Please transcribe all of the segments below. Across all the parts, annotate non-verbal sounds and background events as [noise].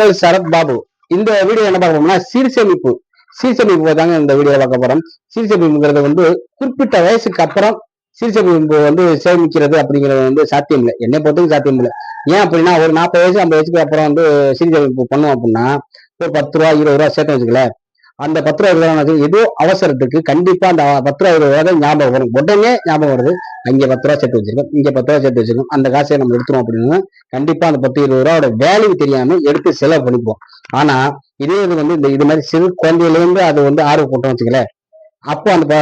உங்கள் சரத் பாபு. இந்த வீடியோ என்ன பார்க்க சீர்சேமிப்பு. சீர்சேமிப்பு தாங்க இந்த வீடியோ பார்க்க போறோம். சீர்சேமிப்புங்கிறது வந்து குறிப்பிட்ட வயசுக்கு அப்புறம் சீர்சேமிப்பு வந்து சேமிக்கிறது அப்படிங்கிறது வந்து சாத்தியம் இல்லை. என்னை பொறுத்தவரைக்கும் சாத்தியம் இல்லை. ஏன் அப்படின்னா ஒரு நாற்பது வயசு ஐம்பது வயசுக்கு அப்புறம் வந்து சீர்சேமிப்பு பண்ணோம் அப்படின்னா ஒரு பத்து ரூபா இருபது ரூபா சேர்த்து வச்சுக்கல அந்த பத்து ரூபா ஏதோ அவசரத்துக்கு கண்டிப்பா அந்த பத்து ரூபா இருபது ஞாபகம் வரும். உடனே ஞாபகம் வருது. அங்க பத்து ரூபா சேர்த்து வச்சிருக்கோம். இங்க பத்து ரூபா சேர்த்து வச்சிருக்கோம். அந்த காசை நம்ம எடுத்துரும் அப்படின்னு. கண்டிப்பா அந்த பத்து இருபது ரூபாவோட வேல்யூ தெரியாம எடுத்து செலவு பண்ணிப்போம் ஆனா இதே இது வந்து இந்த இது மாதிரி சிறு குழந்தையிலேருந்து அது வந்து ஆர்வம் கூட்டம் வச்சுக்கல அப்போ அந்த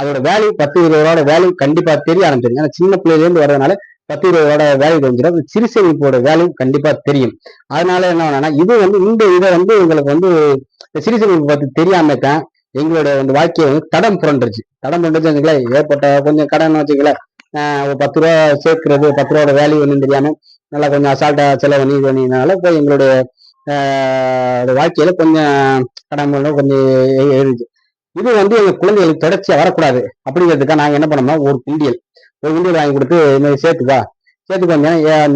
அதோட வேல்யூ பத்து இருபது ரூபாயோட வேல்யூ கண்டிப்பா தெரிய ஆரம்பிச்சிடும். ஏன்னா சின்ன பிள்ளையிலேருந்து வரதுனால பத்து இருபது ரூபாயோட வேல்யூ தெரிஞ்சிடும். அது சிறு சேமிப்போட வேல்யூ கண்டிப்பா தெரியும். அதனால என்ன வேணா இது வந்து இந்த இதை வந்து உங்களுக்கு வந்து இந்த சிறு சேமிப்பு பத்தி தெரியாம தான் எங்களோட வந்து வாழ்க்கையை வந்து தடம் புரண்டுருச்சு. தடம் புரண்டுச்சுங்களா ஏற்பட்ட கொஞ்சம் கடன் வச்சுக்கல ஒரு பத்து ரூபா சேர்க்கிறது பத்து ரூபாயோட வேல்யூ ஒன்றும் தெரியாம நல்லா கொஞ்சம் அசால்ட்டா செலவு பண்ணி இது பண்ணினால போய் எங்களுடைய வாழ்க்கையில கொஞ்சம் கடன் கொஞ்சம் இருந்துச்சு இது வந்து எங்க குழந்தைகளுக்கு தொடர்ச்சியா வரக்கூடாது அப்படிங்கிறதுக்காக நாங்க என்ன பண்ணோம்னா ஒரு குண்டியல். ஒரு குண்டியல் வாங்கி கொடுத்து இது மாதிரி சேர்த்துக்கா சேர்த்துக்கு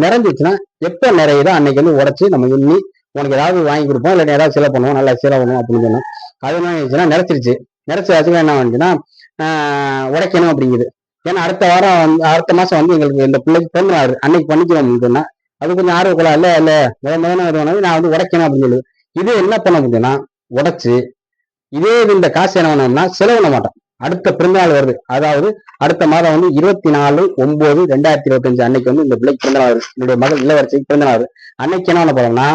நிறைஞ்சிச்சுன்னா எப்போ நிறையுதோ அன்னைக்கு வந்து உடச்சி நம்ம எண்ணி உனக்கு ஏதாவது வாங்கி கொடுப்போம் இல்லை ஏதாவது செலவு பண்ணுவோம் நல்லா செலவு பண்ணுவோம் அப்படின்னு சொன்னோம். அது என்ன ஆயிடுச்சுன்னா நிறைச்சிருச்சு நிறைச்ச என்ன வந்துச்சுன்னா உடைக்கணும் அப்படிங்குது. ஏன்னா அடுத்த வாரம் வந்து அடுத்த மாசம் வந்து எங்களுக்கு இந்த பிள்ளைக்கு பிறந்தாரு அன்னைக்கு பண்ணிக்கிறோம் அப்படின்னு சொன்னா அது கொஞ்சம் ஆர்வக்குள்ள இல்ல இல்ல முத முதல்ல நான் வந்து உடைக்கணும் அப்படின்னு சொல்லி. இது என்ன பண்ண முடியும்னா உடைச்சு இதே இந்த காசு என்ன பண்ணோம்னா செலவு பண்ண மாட்டோம். அடுத்த பிறந்தநாள் வருது. அதாவது அடுத்த மாதம் வந்து இருபத்தி நாலு ஒன்பது ரெண்டாயிரத்தி இருபத்தஞ்சு அன்னைக்கு வந்து இந்த பிள்ளைக்கு பிறந்தநாள் வருது. என்னுடைய மகள் இளவரசிக்கு பிறந்தநாள் வருது. அன்னைக்கு என்ன பண்ண போறோம்னா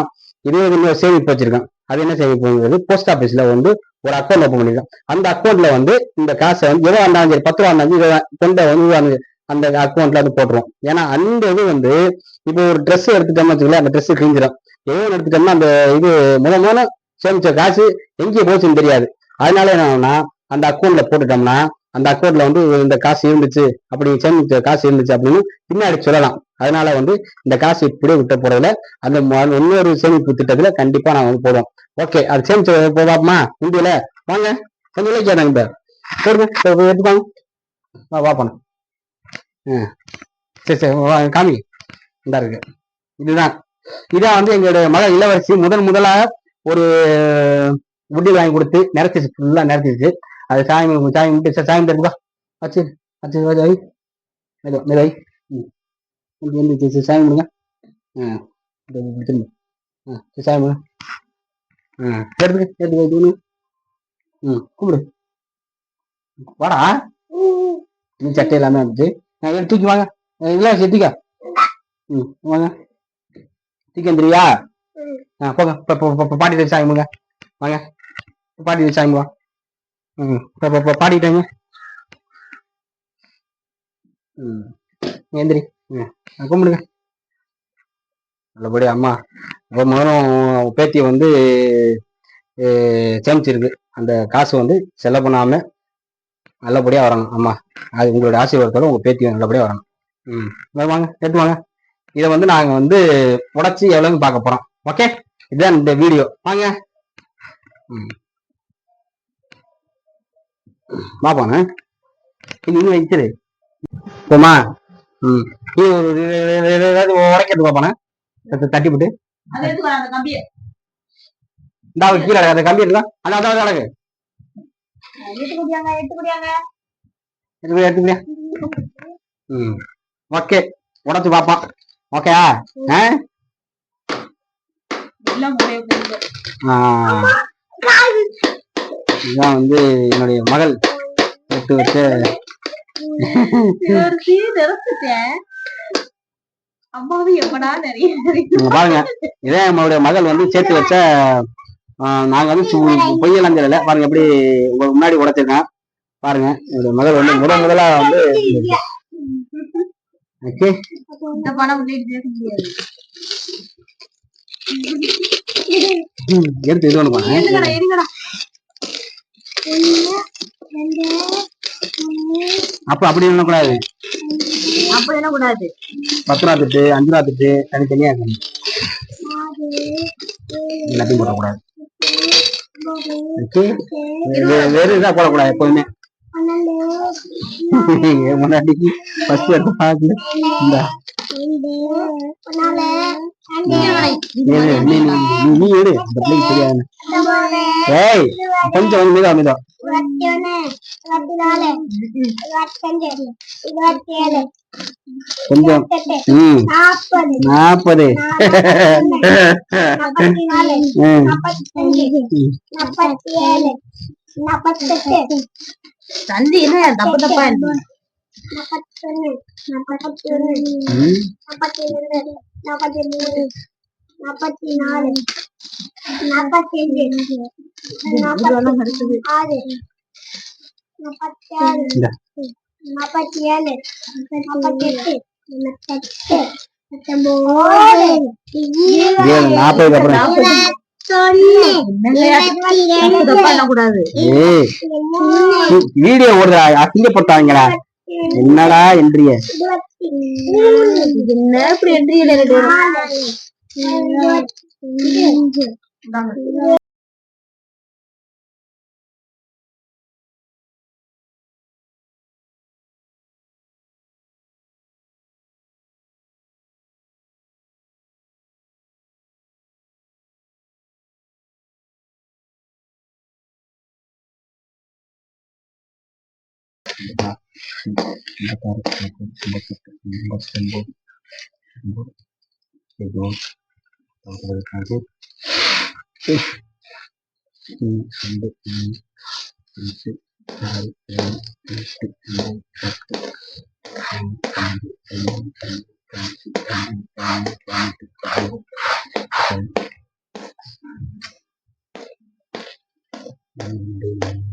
இதே இன்னொரு சேமிப்பு வச்சிருக்கேன் அது என்ன சேமிப்புங்கிறது போஸ்ட் ஆபீஸ்ல வந்து ஒரு அக்கௌண்ட் ஓப்பன் பண்ணிருக்கேன் அந்த அக்கௌண்ட்ல வந்து இந்த காசை வந்து எவ்வளவு இருந்தாலும் சரி பத்து ரூபா இருந்தாலும் இருபது கொண்ட வந்து இருபது அந்த அக்கௌண்ட்ல வந்து போட்டுருவோம். ஏன்னா அந்த இது வந்து இப்போ ஒரு ட்ரெஸ் எடுத்துட்டோம்னு வச்சுக்கல அந்த ட்ரெஸ் கிழிஞ்சிடும் ஏதோ எடுத்துட்டோம்னா அந்த இது முத முதல்ல சேமிச்ச காசு எங்கே போச்சுன்னு தெரியாது. அதனால என்னன்னா அந்த அக்கௌண்ட்ல போட்டுட்டோம்னா அந்த அக்கௌண்ட்ல வந்து இந்த காசு இருந்துச்சு அப்படி சேமிச்ச காசு இருந்துச்சு அப்படின்னு பின்னாடி சொல்லலாம். அதனால வந்து இந்த காசு இப்படியே விட்ட போறதுல அந்த இன்னொரு சேமிப்பு திட்டத்துல கண்டிப்பா நான் வந்து போடுவோம். ஓகே அது சேமிச்ச போவாப்மா இந்தியில வாங்க. கொஞ்சம் இலக்கியா இந்த போடுங்க எடுத்துக்கோங்க வா சரி சரி காமி இந்த இருக்கு. இதுதான். இதான் வந்து எங்களுடைய மகள் இளவரசி முதன் முதலாக ஒரு உட்டி வாங்கி கொடுத்து நிறச்சிச்சு ஃபுல்லாக நிறச்சிச்சு அது சாமி சாமி விட்டு சரி, சாமி தருவா வச்சு வச்சு வை மெது மெது ம். சரி, சாமி கொடுங்க ஆ. இது திரும்ப ஆ சரி, சாமி கொடுங்க ஆ எடுத்துக்க எடுத்துக்க இது ம் கூப்பிடு வாடா. நீ சட்டை இல்லாமல் இருந்துச்சு நான் தூக்கி வாங்க. இல்லை தூக்க ம் வாங்க. தூக்கி வந்துருவியா? போங்க இப்போ இப்போ பாட்டி வச்சு சாமி வாங்க பாட்டி வச்சு சாமி வா ம் இப்போ பாடிட்டாங்க ம் எந்திரி ம் கும்பிடுங்க நல்லபடி அம்மா இப்போ முதலும் பேத்தியை வந்து சேமிச்சிருக்கு அந்த காசு வந்து செலவு பண்ணாம நல்லபடியா வரணும் அம்மா அது உங்களுடைய ஆசீர்வாதத்தோட உங்க பேத்தி நல்லபடியா வரணும் ம் வாங்க கேட்டு வாங்க இதை வந்து நாங்கள் வந்து உடைச்சி எவ்வளவுன்னு பார்க்க போறோம் ஓகே இதுதான் இந்த வீடியோ வாங்க. பாப்பாங்க இன்னும் வச்சிரு போமா? ம். இது ஒரு ஏதாவது உடைக்கிறது பாப்பானே தட்டி விட்டு அது எடுத்து வா, அந்த கம்பியை. இந்த கீழே அந்த கம்பி இருக்கா அந்த அதான் கிடக்கு எடுத்துக்கிறியா ம். ஓகே. உடைச்சு பார்ப்போம் ஓகேயா? ஆ? இதுதான் வந்து என்னுடைய மகள். எடுத்து வச்ச பாருங்க. இதே நம்மளுடைய மகள் வந்து சேர்த்து வச்ச நாங்க வந்து பொய்யெல்லாம் தெரியல. பாருங்க எப்படி உங்களுக்கு முன்னாடி உடைச்சிருக்கேன். பாருங்க. என்னுடைய மகள் வந்து முதல் முதலா வந்து [laughs] ஓகே இந்த பணம் உள்ளிட்டு பேச முடியாது ம், எடுத்து இது ஒன்று இருங்கடா அப்ப அப்படி பண்ணக்கூடாது அப்படி என்ன கூடாது பத்து ரூபா திட்டு அஞ்சு ரூபா திட்டு தனித்தனியா இருக்கணும். எல்லாத்தையும் போடக்கூடாது. வெறும் இதா போடக்கூடாது எப்போதுமே. என் முன்னாடிக்கு ஃபர்ஸ்ட் எடுத்து பார்க்கல இந்த. நீ எடு, நீ நீ- நீ எடு இந்த பிள்ளைக்கு தெரியாது ஏய் கொஞ்சம் கொஞ்சம் நாற்பது தந்தி என்ன தப்பு தப்பா இருக்கு? நாற்பத்தி நாலு நாற்பத்தி அஞ்சு நாற்பத்தி ஆறு நாற்பத்தி ஆறு நாற்பத்தி ஏழு. நாற்பத்தி எட்டு நாற்பத்தெட்டு வீடியோ ஓடுறா அசிங்கப்பட்டாங்களா என்னடா என்றிய? என்ன இப்படி என்ட்ரியில ரெண்டு பேரும் நாலு இருபத்தி இந்தாங்க. ஆறு ஏழு எட்டு ஒன்பது பத்து பதினொன்று பன்னெண்டு பதிமூணு பதினாலு பதினஞ்சு பதினாறு பதினேழு இருபது இருபத்தொன்று இருபத்தி இருபத்தி பதினாறு அஞ்சு பதினாறு இருபத்தேழு இருபத்தெட்டு இருபத்தொன்பது முப்பது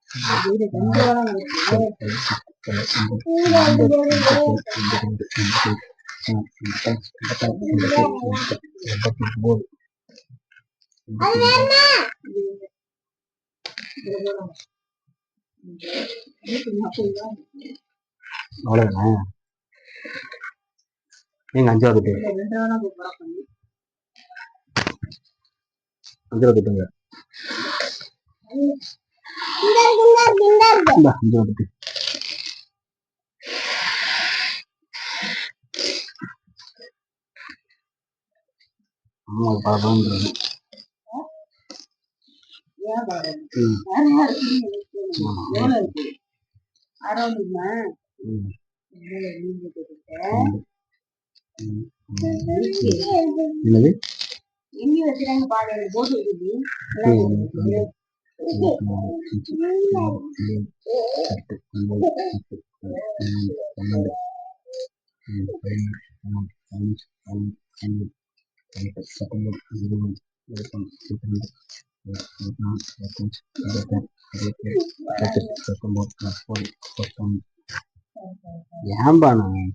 எழுபத்தி மூணு அவ்வளவுதானே அஞ்சாவது பேர் அஞ்சாவது பேருங்க என்னது? எங்க வச்சுறாங்க பாரு போட்டு இருக்குது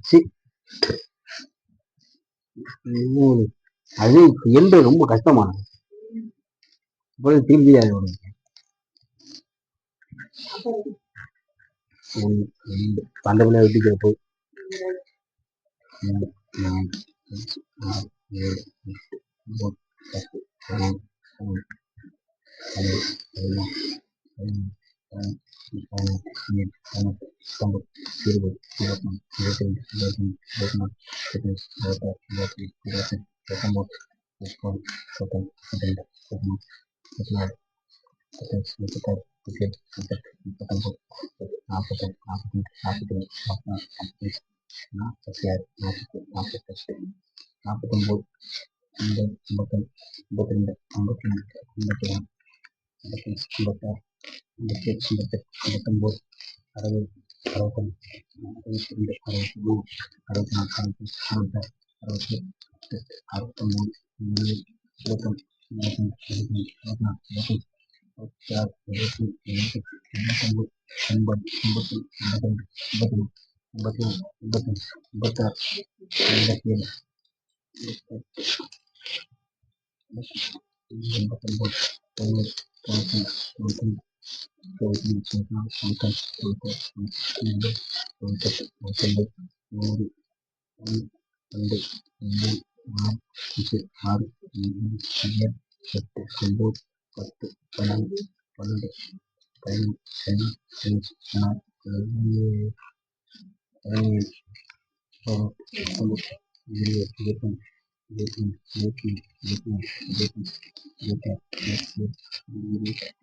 சி. அது என்று ரொம்ப கஷ்டமானது. இப்போது திரும்பி அது ஒரு ஒன்று ரெண்டு பந்தபிள்ளை விட்டு போய் மூணு நாலு அஞ்சு ஆறு ஏழு எட்டு ஒன்பது பத்து பதினொன்று பன்னெண்டு பதிமூணு பதினாலு பதினஞ்சு பதினொன்று பதினெட்டு பத்தொன்பது இருபது இருபத்தொன்று இருபத்தி ரெண்டு இருபத்தி மூணு இருபத்தி நாலு இருபத்தஞ்சு இருபத்தாறு இருபத்தேழு இருபத்தெட்டு இருபத்தொம்பது முப்பது முப்பத்தொன்று முப்பத்திரெண்டு முப்பத்தி முப்பத்தினாலு முப்பத்தஞ்சு മുപ്പത്താറ് എഴുപത്തി എൺപത്തി എൺപത്തൊമ്പത് അൻപത് അമ്പത്തി അമ്പത്തിരണ്ട് അമ്പത്തിമൂന്ന് അമ്പത്തിമൂന്ന് അമ്പത്തഞ്ച് അമ്പത്താറ് അമ്പത്തിയേഴ് അമ്പത്തെട്ട് അമ്പത്തൊമ്പത് തൊണ്ണൂറ് തൊണ്ണൂറ്റിരണ്ട് തൊണ്ണൂറ്റിരണ്ട് തൊണ്ണൂറ്റിയഞ്ച് തൊണ്ണൂറ്റഞ്ച് തൊണ്ണൂറ്റാറ് തൊണ്ണൂറ്റെട്ട് തൊണ്ണൂറ്റൊമ്പത് നൂറ് ഒന്ന് രണ്ട് മൂന്ന് നാല് അഞ്ച് ആറ് ഏഴ് ഏഴ് എട്ട് ഒമ്പത് மூணு அறுபத்தி நாலு அறுபத்தஞ்சு அறுபத்தாறு அறுபத்தேழு அறுபத்தெட்டு அறுபத்தொம்போது எழுபது எழுபத்தொன்று எழுபத்தஞ்சு எழுபத்தஞ்சு அறுபத்தி நாலு அறுபத்தஞ்சு அறுபத்தாறு எழுபத்தெட்டு எழுபத்தொம்பது எண்பது எண்பத்தொன்று எண்பத்தி ரெண்டு எண்பத்தி மூணு எண்பத்தி நாலு எண்பத்தஞ்சு எண்பத்தாறு எண்பத்தேழு எண்பத்தொம்பது தொண்ணூறு தொண்ணூத்தஞ்சு தொண்ணூத்தஞ்சு தொண்ணூத்தஞ்சு தொண்ணூத்தாறு தொண்ணூத்தாறு தொண்ணூத்தேழு தொண்ணூத்தெட்டு தொண்ணூத்தொம்பது நூறு ஒன்று ரெண்டு மூணு நாலு அஞ்சு ஆறு ஏழு ஏழு எட்டு ஒம்பது பத்து பன்னெண்டு பன்னெண்டு பதிமூணு பதினாலு பதினஞ்சு பதினாறு பதினேழு பதினேழு பதினெட்டு பத்தொம்பது இருபது இருபத்தொன்று இருபத்தி இருபத்தி இருபத்தி இருபத்தி இருபத்தாறு இருபத்தி இருபத்தி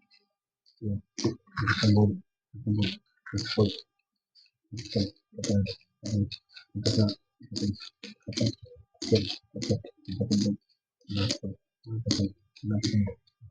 இருபத்தொம்பது முப்பது முப்பது முப்பது முப்பத்தாறு பதினஞ்சு முப்பத்தாறு முப்பத்தஞ்சு முப்பத்தாறு முப்பது முப்பத்தெட்டு முப்பத்தொம்பது நாற்பது நாற்பத்தஞ்சு நாற்பத்தி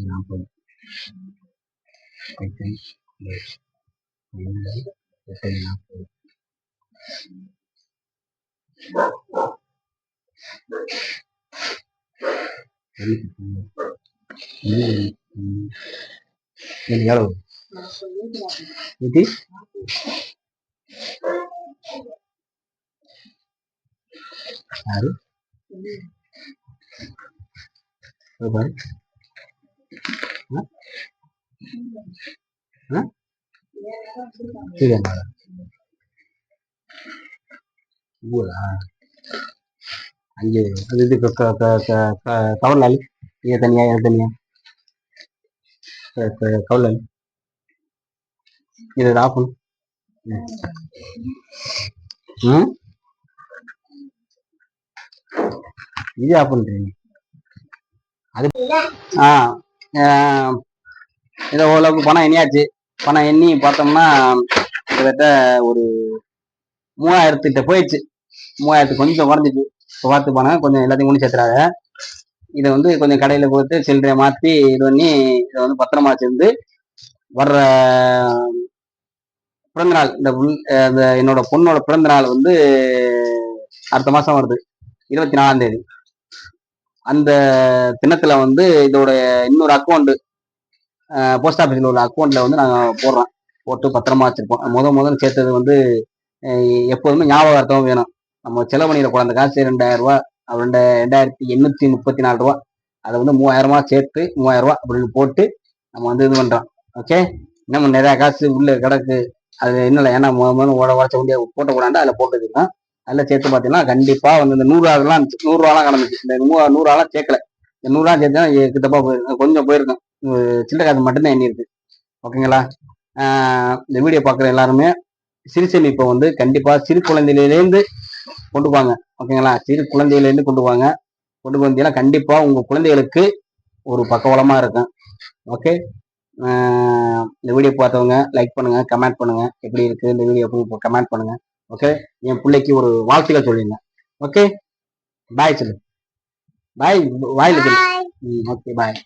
எட்டு நாற்பது எட்டு பன்னெண்டு எட்டு நாற்பது எவ்வளவு நூற்றி ஆறு ஒரு பாரு ஆ? ஆ? சரியாண்ணா ஊரா அங்கே அது இது க- க- க- க- க- கவர்ல அள்ளு இது தனியா இது தனியா க- க- கவர்ல அள்ளு இது ஆஃப் பண்ணு ம். ம் இது ஆஃப் பண்ணுறீங்க அது ஆ இதை ஓரளவுக்கு பணம் எண்ணியாச்சு. பணம் எண்ணி பார்த்தோம்னா கிட்டத்தட்ட ஒரு மூவாயிரத்துக்கிட்ட போயிடுச்சு. மூவாயிரத்து கொஞ்சம் குறைஞ்சிச்சு. இப்போ பார்த்து பணம் கொஞ்சம் எல்லாத்தையும் ஒன்று சேர்த்துறாங்க. இதை வந்து கொஞ்சம் கடையில் போட்டு சில்லறையை மாற்றி இது பண்ணி இதை வந்து பத்திரமா வச்சிருந்து வர்ற பிறந்த நாள் இந்த புல்- இந்த என்னோட பொண்ணோட பிறந்த நாள் வந்து அடுத்த மாதம் வருது. இருபத்தி நாலாம் தேதி. அந்த தினத்துல வந்து இதோட இன்னொரு அக்கௌண்ட் போஸ்ட் ஆஃபீஸில் உள்ள அக்கௌண்ட்ல வந்து நாங்கள் போடுறோம். போட்டு பத்திரமா வச்சிருப்போம். முத முதல்ல சேர்த்தது வந்து எப்போதுமே ஞாபகார்த்தம் வேணும். நம்ம செலவு பண்ணிடக்கூடாது அந்த காசு ரெண்டாயிரம் ரூபா ரெண்டு ரெண்டாயிரத்தி எண்ணூத்தி முப்பத்தி நாலு ரூபா. அதை வந்து மூவாயிரமா சேர்த்து மூவாயிரம் ரூபா அப்படின்னு போட்டு நம்ம வந்து இது பண்றோம். ஓகே? நம்ம நிறைய காசு உள்ள கிடக்கு. அது என்ன ஏன்னா முத முதல்ல ஓட உடச்ச முடியாது போட்டக்கூடாண்டா அதில் போட்டுக்கலாம் அதில் சேர்த்து பார்த்தீங்கன்னா கண்டிப்பாக வந்து இந்த நூறுரூவாலாம் நூறுரூவாலாம் கிடந்துச்சு. இந்த நூறு நூறுரூவாலாம் சேர்க்கல. இந்த நூறுரூவா சேர்த்துனா கிட்டப்பா போயிருக்கும் கொஞ்சம் போயிருக்கும். அஹ் காசு மட்டும்தான் எண்ணி இருக்கு ஓகேங்களா இந்த வீடியோ பார்க்குற எல்லாருமே சிறு சேமிப்பை வந்து கண்டிப்பாக சிறு குழந்தையிலேருந்து கொண்டு வாங்க. ஓகேங்களா? சிறு குழந்தையிலேருந்து கொண்டு வாங்க. கொண்டு வந்தீங்கன்னா கண்டிப்பாக உங்கள் குழந்தைகளுக்கு ஒரு பக்கவளமாக இருக்கும். ஓகே? இந்த வீடியோ பார்த்தவங்க லைக் பண்ணுங்கள் கமெண்ட் பண்ணுங்கள் எப்படி இருக்குது இந்த வீடியோ கமெண்ட் பண்ணுங்கள் ஓகே என் பிள்ளைக்கு ஒரு வாழ்த்துக்கள் சொல்லுங்க ஓகே பாய் சொல்லு பாய் வாயில சொல்லு. Okay bye